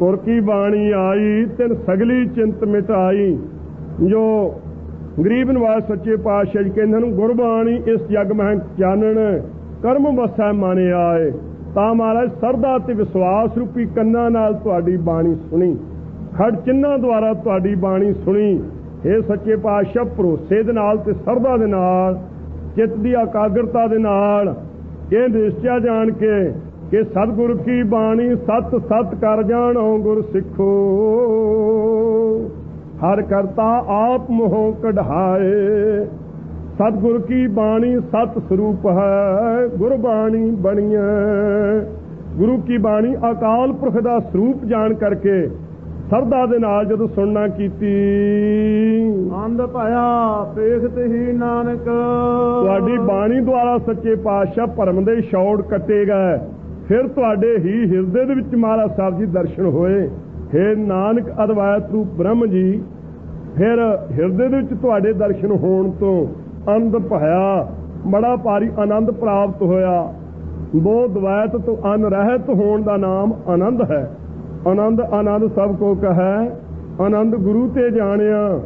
ਤੁਰ ਕੀ ਬਾਣੀ ਆਈ, ਤਿਨ ਸਗਲੀ ਚਿੰਤ ਮਿਟਾਈ ਜੋ ਗਰੀਬ ਨਿਵਾਸ ਸੱਚੇ ਪਾਤਸ਼ਾਹ ਜੀ ਕਹਿੰਦੇ ਨੂੰ ਗੁਰਬਾਣੀ ਇਸ ਜਗ ਮਹਿ ਚਾਨਣ, ਕਰਮ ਵਸੈ ਮਨ ਆਏ। ਤਾਂ ਮਹਾਰਾਜ, ਸਰਦਾ ਤੇ ਵਿਸ਼ਵਾਸ ਰੂਪੀ ਕੰਨਾਂ ਨਾਲ ਤੁਹਾਡੀ ਬਾਣੀ ਸੁਣੀ। ਖੜ ਚਿੰਨਾਂ ਦੁਆਰਾ ਤੁਹਾਡੀ ਬਾਣੀ ਸੁਣੀ। ਇਹ ਸੱਚੇ ਪਾਤਸ਼ਾਹ, ਭਰੋਸੇ ਦੇ ਨਾਲ ਤੇ ਸਰਦਾ ਦੇ ਨਾਲ, ਚਿੱਤ ਦੀ ਇਕਾਗਰਤਾ ਦੇ ਨਾਲ, ਇਹ ਨਿਸ਼ਚਾ ਜਾਣ ਕੇ ਕਿ ਸਤਿਗੁਰ ਕੀ ਬਾਣੀ ਸਤ ਸਤ ਕਰ ਜਾਣੋ ਗੁਰ ਸਿੱਖੋ। ਹਰ ਕਰਤਾ ਆਪ ਮੋਹ ਕਢਾਏ। ਸਤਿਗੁਰ ਕੀ ਬਾਣੀ ਸਤ ਸਰੂਪ ਹੈ ਗੁਰਬਾਣੀ ਬਣੀਐ। ਗੁਰੂ ਕੀ ਬਾਣੀ ਅਕਾਲ ਪੁਰਖ ਦਾ ਸਰੂਪ ਜਾਣ ਕਰਕੇ ਸਰਦਾ ਦੇ ਨਾਲ ਜਦੋਂ ਸੁਣਨਾ ਕੀਤੀ। ਅੰਧ ਭਇਆ ਪੇਖਤ ਹੀ ਨਾਨਕ। ਤੁਹਾਡੀ ਬਾਣੀ ਦੁਆਰਾ ਸੱਚੇ ਪਾਤਸ਼ਾਹ ਭਰਮ ਦੇ ਛੌੜ ਕੱਟੇ ਗਏ। ਫਿਰ ਤੁਹਾਡੇ ਹੀ ਹਿਰਦੇ ਦੇ ਵਿੱਚ ਮਹਾਰਾਜ ਸਾਹਿਬ ਜੀ ਦਰਸ਼ਨ ਹੋਏ। ਹੈ ਨਾਨਕ ਅਦਵੈਤ ਰੂਪ ਬ੍ਰਹਮ ਜੀ, ਫਿਰ ਹਿਰਦੇ ਦੇ ਵਿੱਚ ਤੁਹਾਡੇ ਦਰਸ਼ਨ ਹੋਣ ਤੋਂ ਅੰਧ ਭਇਆ, ਬੜਾ ਭਾਰੀ ਆਨੰਦ ਪ੍ਰਾਪਤ ਹੋਇਆ। ਬੋ ਦਵੈਤ ਤੋਂ ਅਨ ਰਹਿਤ ਹੋਣ ਦਾ ਨਾਮ ਆਨੰਦ ਹੈ। ਆਨੰਦ ਆਨੰਦ ਸਭ ਕੋ ਕਹੈ, ਆਨੰਦ ਗੁਰੂ ਤੇ ਜਾਣਿਆ।